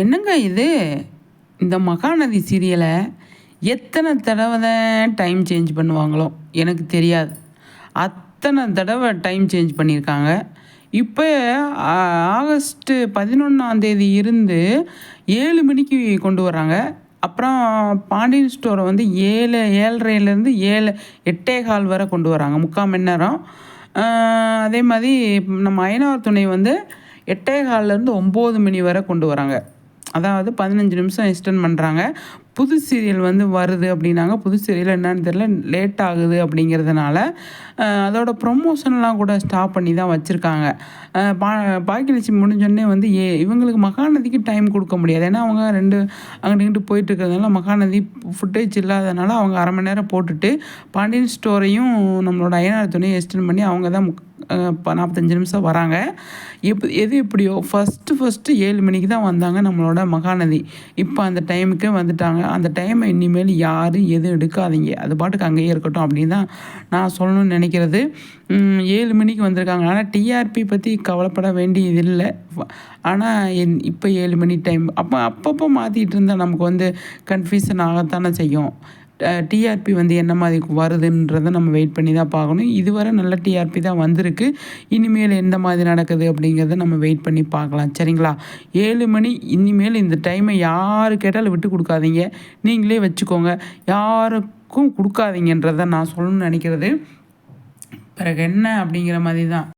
என்னங்க இது? இந்த மகாநதி சீரியலை எத்தனை தடவை தான் டைம் சேஞ்ச் பண்ணுவாங்களோ? எனக்கு தெரியாது. அத்தனை தடவை டைம் சேஞ்ச் பண்ணியிருக்காங்க. இப்போ ஆகஸ்ட்டு பதினொன்றாந்தேதி இருந்து ஏழு மணிக்கு கொண்டு வராங்க அப்புறம் பாண்டியன் ஸ்டோரை வந்து ஏழு ஏழரைலேருந்து ஏழு எட்டே கால் வரை கொண்டு வராங்க முக்கால் மணி நேரம். அதே மாதிரி நம்ம அயனார் துணை வந்து எட்டே கால்லேருந்து ஒம்பது மணி வரை கொண்டு வராங்க அதாவது பதினஞ்சு நிமிஷம் எக்ஸ்டெண்ட் பண்ணுறாங்க புது சீரியல் வந்து வருது அப்படின்னாங்க. புது சீரியல் என்னன்னு தெரியல. லேட் ஆகுது அப்படிங்கிறதுனால அதோட ப்ரொமோஷன்லாம் கூட ஸ்டாப் பண்ணி தான் வச்சுருக்காங்க. பா பாக்கியலட்சுமி முடிஞ்சோடனே வந்து ஏ இவங்களுக்கு மகாநதிக்கு டைம் கொடுக்க முடியாது. ஏன்னா அவங்க ரெண்டு அங்கிட்டு இங்கிட்டு போயிட்டு இருக்கிறதுனால மகாநதி ஃபுட்டேஜ் இல்லாதனால அவங்க அரை மணி நேரம் போட்டுட்டு பாண்டியன் ஸ்டோரையும் நம்மளோட அயனார் துணையை எக்ஸ்டெண்ட் பண்ணி அவங்க தான் நாற்பத்தஞ்சு நிமிஷம் வராங்க. எப் எது எப்படியோ ஃபஸ்ட்டு ஃபஸ்ட்டு ஏழு மணிக்கு தான் வந்தாங்க நம்மளோட மகாநதி. இப்போ அந்த டைமுக்கே வந்துட்டாங்க. அந்த டைமை இனிமேல் யாரும் எதுவும் எடுக்காதீங்க. அது பாட்டுக்கு அங்கேயே இருக்கட்டும் அப்படின்னு தான் நான் சொல்லணும்னு நினைக்கிறது. ஏழு மணிக்கு வந்திருக்காங்க. ஆனால் டிஆர்பி பற்றி கவலைப்பட வேண்டியது இல்லை. ஆனால் என் இப்போ ஏழு மணி டைம் அப்போ அப்பப்போ மாற்றிட்டு இருந்தால் நமக்கு வந்து கன்ஃபியூஷன் ஆகத்தானே செய்யும். டிஆர்பி வந்து என்ன மாதிரி வருதுன்றதை நம்ம வெயிட் பண்ணி தான் பார்க்கணும். இதுவரை நல்ல டிஆர்பி தான் வந்திருக்கு. இனிமேல் எந்த மாதிரி நடக்குது அப்படிங்கிறத நம்ம வெயிட் பண்ணி பார்க்கலாம். சரிங்களா? ஏழு மணி இனிமேல் இந்த டைமை யார் கேட்டாலும் விட்டு கொடுக்காதீங்க. நீங்களே வச்சுக்கோங்க. யாருக்கும் கொடுக்காதீங்கன்றதை நான் சொல்லணும்னு நினைக்கிறது. பிறகு என்ன அப்படிங்கிற மாதிரி தான்.